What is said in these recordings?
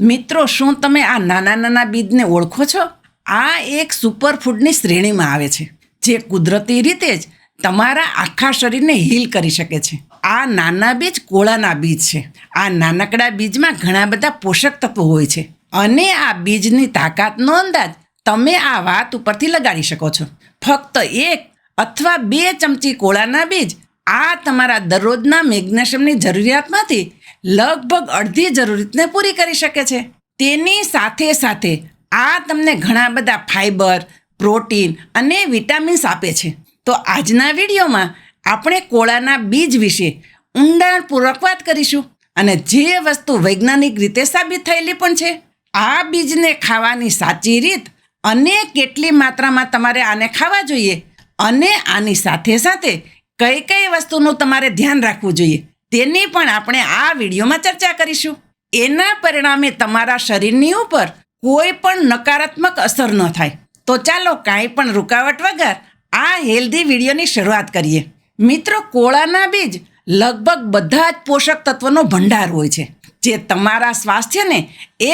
મિત્રો, શું તમે આ નાના નાના બીજને ઓળખો છો? આ એક સુપરફૂડની શ્રેણીમાં આવે છે, જે કુદરતી રીતે જ તમારા આખા શરીરને હીલ કરી શકે છે. આ નાના બીજ કોળાના બીજ છે. આ નાનકડા બીજમાં ઘણા બધા પોષક તત્વો હોય છે. અને આ બીજની તાકાતનો અંદાજ તમે આ વાત ઉપરથી લગાડી શકો છો. ફક્ત એક અથવા બે ચમચી કોળાના બીજ આ તમારા દરરોજના મેગ્નેશિયમની જરૂરિયાતમાંથી લગભગ અડધી જરૂરિયાતને પૂરી કરી શકે છે. તેની સાથે સાથે આ તમને ઘણા બધા ફાઈબર, પ્રોટીન અને વિટામિન્સ આપે છે. તો આજના વિડીયોમાં આપણે કોળાના બીજ વિશે ઊંડાણપૂર્વક વાત કરીશું અને જે વસ્તુ વૈજ્ઞાનિક રીતે સાબિત થયેલી પણ છે, આ બીજને ખાવાની સાચી રીત અને કેટલી માત્રામાં તમારે આને ખાવા જોઈએ અને આની સાથે સાથે કઈ કઈ વસ્તુનું તમારે ધ્યાન રાખવું જોઈએ. તેની પણ આપણે આ વિડીયોમાં ચર્ચા કરીશું. એના પરિણામે તમારા શરીરની ઉપર કોઈ પણ નકારાત્મક અસર ન થાય. તો ચાલો કાંઈ પણ રૂકાવટ વગર આ હેલ્ધી વિડીયોની શરૂઆત કરીએ. મિત્રો, કોળાના બીજ લગભગ બધા જ પોષક તત્વનો ભંડાર હોય છે, જે તમારા સ્વાસ્થ્યને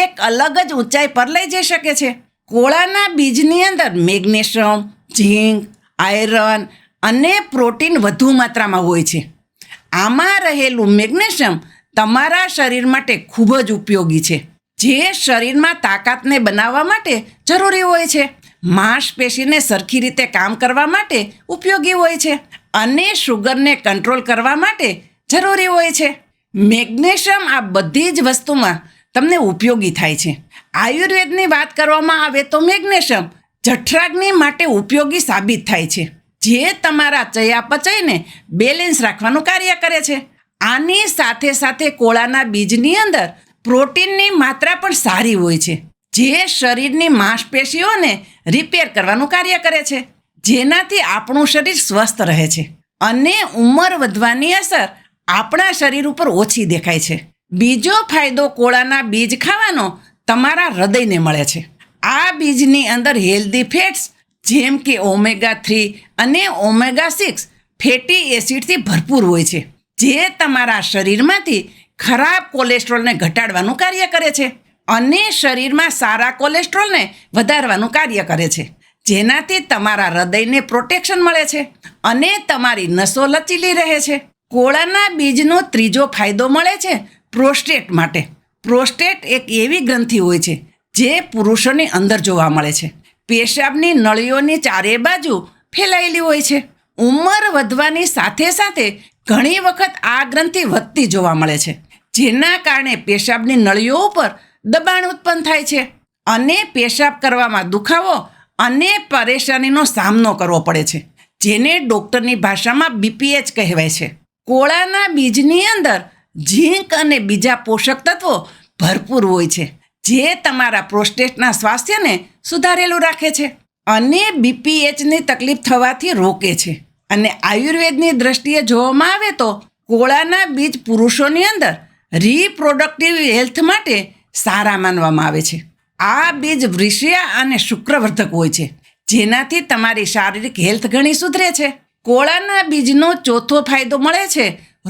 એક અલગ જ ઊંચાઈ પર લઈ જઈ શકે છે. કોળાના બીજની અંદર મેગ્નેશિયમ, ઝીંક, આયરન અને પ્રોટીન વધુ માત્રામાં હોય છે. આમાં રહેલું મેગ્નેશિયમ તમારા શરીર માટે ખૂબ જ ઉપયોગી છે. જે શરીરમાં તાકાતને બનાવવા માટે જરૂરી હોય છે. માંસપેશીને સરખી રીતે કામ કરવા માટે ઉપયોગી હોય છે અને શુગરને કંટ્રોલ કરવા માટે જરૂરી હોય છે. મેગ્નેશિયમ આ બધી જ વસ્તુમાં તમને ઉપયોગી થાય છે. આયુર્વેદની વાત કરવામાં આવે તો મેગ્નેશિયમ જઠરાગ્નિ માટે ઉપયોગી સાબિત થાય છે. જે તમારા ચયાપચયને બેલેન્સ રાખવાનું કાર્ય કરે છે. આની સાથે સાથે કોળાના બીજની અંદર પ્રોટીનની માત્રા પણ સારી હોય છે. જે શરીરની માંસપેશીઓને રિપેર કરવાનું કાર્ય કરે છે. જેનાથી આપણું શરીર સ્વસ્થ રહે છે અને ઉંમર વધવાની અસર આપણા શરીર ઉપર ઓછી દેખાય છે. બીજો ફાયદો કોળાના બીજ ખાવાનો તમારા હૃદયને મળે છે. આ બીજની અંદર હેલ્ધી ફેટ્સ જેમ કે ઓમેગા થ્રી અને ઓમેગા સિક્સ. ફેટી એસિડથી ભરપૂર હોય છે, જે તમારા શરીરમાંથી ખરાબ કોલેસ્ટ્રોલને ઘટાડવાનું કાર્ય કરે છે અને શરીરમાં સારા કોલેસ્ટ્રોલને વધારવાનું કાર્ય કરે છે. જેનાથી તમારા હૃદયને પ્રોટેક્શન મળે છે અને તમારી નસો લચીલી રહે છે. કોળાના બીજનો ત્રીજો ફાયદો મળે છે પ્રોસ્ટેટ માટે. પ્રોસ્ટેટ એક એવી ગ્રંથિ હોય છે જે પુરુષોની અંદર જોવા મળે છે. પેશાબની નળીઓની ચારે બાજુ ફેલાયેલી હોય છે. ઉંમર વધવાની સાથે સાથે ઘણી વખત આ ગ્રંથિ વધતી જોવા મળે છે. જેના કારણે પેશાબની નળીઓ ઉપર દબાણ ઉત્પન્ન થાય છે. અને પેશાબ કરવામાં દુખાવો અને પરેશાનીનો સામનો કરવો પડે છે, જેને ડૉક્ટરની ભાષામાં બીપીએચ કહેવાય છે. કોળાના બીજની અંદર ઝીંક અને બીજા પોષક તત્વો ભરપૂર હોય છે. જે તમારા પ્રોસ્ટેટના સ્વાસ્થ્યને સુધારેલું રાખે છે અને બીપીએચની તકલીફ થવાથી રોકે છે. અને આયુર્વેદની દ્રષ્ટિએ જોવામાં આવે તો કોળાના બીજ પુરુષોની અંદર રિપ્રોડક્ટિવ હેલ્થ માટે સારા માનવામાં આવે છે. આ બીજ વૃષિયા અને શુક્રવર્ધક હોય છે, જેનાથી તમારી શારીરિક હેલ્થ ઘણી સુધરે છે. કોળાના બીજનો ચોથો ફાયદો મળે છે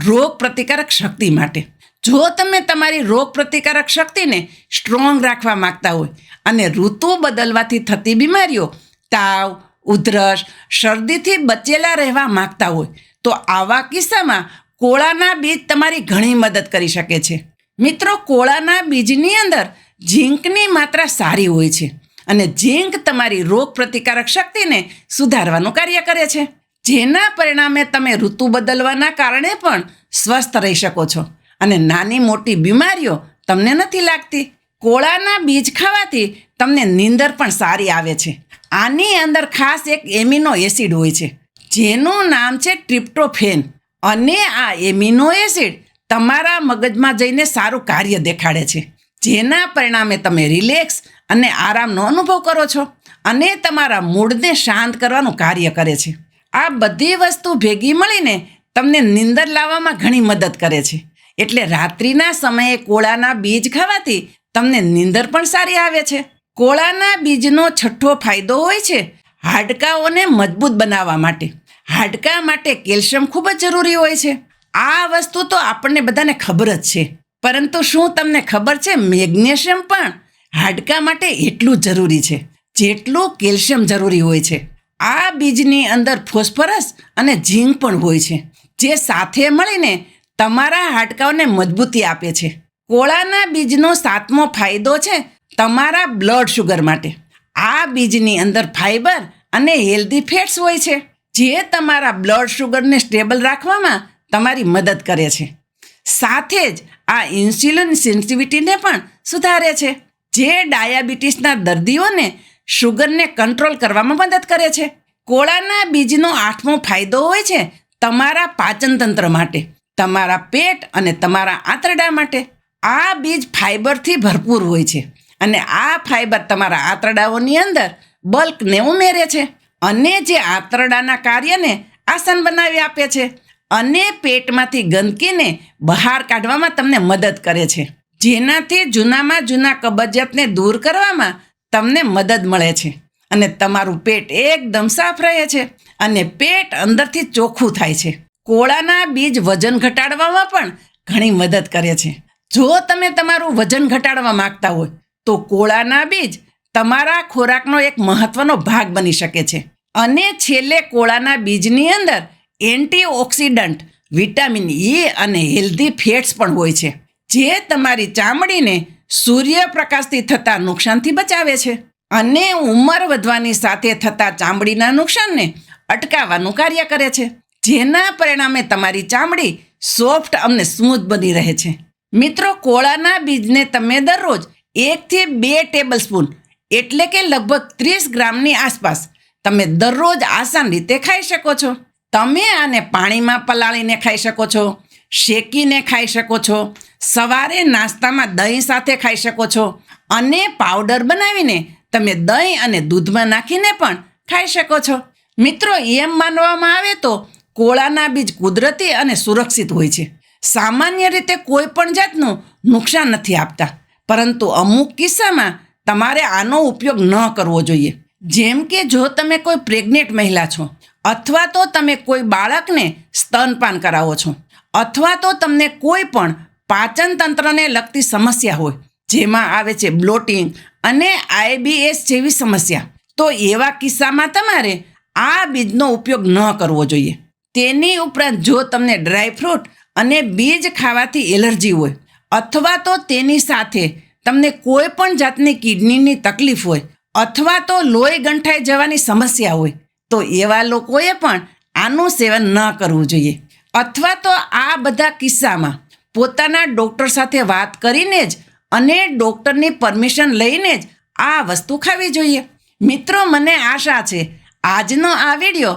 રોગ પ્રતિકારક શક્તિ માટે. જો તમે તમારી રોગ પ્રતિકારક શક્તિને સ્ટ્રોંગ રાખવા માંગતા હોય અને ઋતુ બદલવાથી થતી બીમારીઓ, તાવ, ઉધરસ, શરદીથી બચેલા રહેવા માંગતા હોય, તો આવા કિસ્સામાં કોળાના બીજ તમારી ઘણી મદદ કરી શકે છે. મિત્રો, કોળાના બીજની અંદર ઝીંકની માત્રા સારી હોય છે અને ઝીંક તમારી રોગ પ્રતિકારક શક્તિને સુધારવાનું કાર્ય કરે છે. જેના પરિણામે તમે ઋતુ બદલવાના કારણે પણ સ્વસ્થ રહી શકો છો. અને નાની મોટી બીમારીઓ તમને નથી લાગતી? કોળાના બીજ ખાવાથી તમને નીંદર પણ સારી આવે છે. આની અંદર ખાસ એક એમિનો એસિડ હોય છે, જેનું નામ છે ટ્રિપ્ટોફેન. અને આ એમિનો એસિડ તમારા મગજમાં જઈને સારું કાર્ય દેખાડે છે. જેના પરિણામે તમે રિલેક્સ અને આરામનો અનુભવ કરો છો અને તમારા મૂડને શાંત કરવાનું કાર્ય કરે છે. આ બધી વસ્તુ ભેગી મળીને તમને નીંદર લાવવામાં ઘણી મદદ કરે છે. એટલે રાત્રિના સમયે કોળાના બીજ ખાવાથી તમને નીંદર પણ સારી આવે છે. કોળાના બીજનો છઠ્ઠો ફાયદો હોય છે હાડકાઓને મજબૂત બનાવવા માટે. હાડકા માટે કેલ્શિયમ ખૂબ જ જરૂરી હોય છે. આ વસ્તુ તો આપણને બધાને ખબર જ છે. પરંતુ શું તમને ખબર છે મેગ્નેશિયમ પણ હાડકા માટે એટલું જરૂરી છે. જેટલું કેલ્શિયમ જરૂરી હોય છે. આ બીજની અંદર ફોસ્ફરસ અને ઝીંક પણ હોય છે. જે સાથે મળીને તમારા હાડકાઓને મજબૂતી આપે છે. કોળાના બીજનો સાતમો ફાયદો છે તમારા બ્લડ શુગર માટે. આ બીજની અંદર ફાઈબર અને હેલ્ધી ફેટ્સ હોય છે. જે તમારા બ્લડ શુગરને સ્ટેબલ રાખવામાં તમારી મદદ કરે છે. સાથે જ આ ઇન્સ્યુલિન સેન્સિટિવિટીને પણ સુધારે છે. જે ડાયાબિટીસના દર્દીઓને શુગરને કંટ્રોલ કરવામાં મદદ કરે છે. કોળાના બીજનો આઠમો ફાયદો હોય છે તમારા પાચનતંત્ર માટે. તમારા પેટ અને તમારા આંતરડા માટે આ બીજ ફાઈબરથી ભરપૂર હોય છે. અને આ ફાઈબર તમારા આંતરડાઓની અંદર બલ્કને ઉમેરે છે અને જે આંતરડાના કાર્યને આસન બનાવી આપે છે અને પેટમાંથી ગંદકીને બહાર કાઢવામાં તમને મદદ કરે છે. જેનાથી જૂનામાં જૂના કબજિયાતને દૂર કરવામાં તમને મદદ મળે છે. અને તમારું પેટ એકદમ સાફ રહે છે અને પેટ અંદરથી ચોખ્ખું થાય છે. કોળાના બીજ વજન ઘટાડવામાં પણ ઘણી મદદ કરે છે. જો તમે તમારું વજન ઘટાડવા માંગતા હોય, તો કોળાના બીજ તમારા ખોરાકનો એક મહત્વનો ભાગ બની શકે છે. અને છેલ્લે કોળાના બીજની અંદર એન્ટીઓક્સિડન્ટ, વિટામિન એ અને હેલ્ધી ફેટ્સ પણ હોય છે, જે તમારી ચામડીને સૂર્યપ્રકાશથી થતા નુકસાનથી બચાવે છે. અને ઉંમર વધવાની સાથે થતા ચામડીના નુકસાનને અટકાવવાનું કાર્ય કરે છે. જેના પરિણામે તમારી ચામડી સોફ્ટ અને સ્મૂથ બની રહે છે. મિત્રો, કોળાના બીજને તમે દરરોજ એકથી બે ટેબલ સ્પૂન એટલે કે લગભગ ત્રીસ ગ્રામની આસપાસ તમે દરરોજ આસાન રીતે ખાઈ શકો છો. તમે આને પાણીમાં પલાળીને ખાઈ શકો છો, શેકીને ખાઈ શકો છો, સવારે નાસ્તામાં દહીં સાથે ખાઈ શકો છો અને પાવડર બનાવીને તમે દહીં અને દૂધમાં નાખીને પણ ખાઈ શકો છો. મિત્રો, એમ માનવામાં આવે તો કોળાના બીજ કુદરતી અને સુરક્ષિત હોય છે. સામાન્ય રીતે કોઈ પણ જાતનું નુકસાન નથી આપતા. પરંતુ અમુક કિસ્સામાં તમારે આનો ઉપયોગ ન કરવો જોઈએ. જેમ કે જો તમે કોઈ પ્રેગ્નેન્ટ મહિલા છો, અથવા તો તમે કોઈ બાળકને સ્તનપાન કરાવો છો, અથવા તો તમને કોઈ પણ પાચન તંત્રને લગતી સમસ્યા હોય, જેમાં આવે છે બ્લોટિંગ અને આઈબીએસ જેવી સમસ્યા, તો એવા કિસ્સામાં તમારે આ બીજનો ઉપયોગ ન કરવો જોઈએ. તેની ઉપરાંત જો તમને ડ્રાયફ્રૂટ અને બીજ ખાવાથી એલર્જી હોય, અથવા તો તેની સાથે તમને કોઈ પણ જાતની કિડનીની તકલીફ હોય, અથવા તો લોહી ગંઠાઈ જવાની સમસ્યા હોય, તો એવા લોકોએ પણ આનું સેવન ન કરવું જોઈએ. અથવા તો આ બધા કિસ્સામાં પોતાના ડૉક્ટર સાથે વાત કરીને જ અને ડૉક્ટરની પરમિશન લઈને જ આ વસ્તુ ખાવી જોઈએ. મિત્રો, મને આશા છે, આજનો આ વીડિયો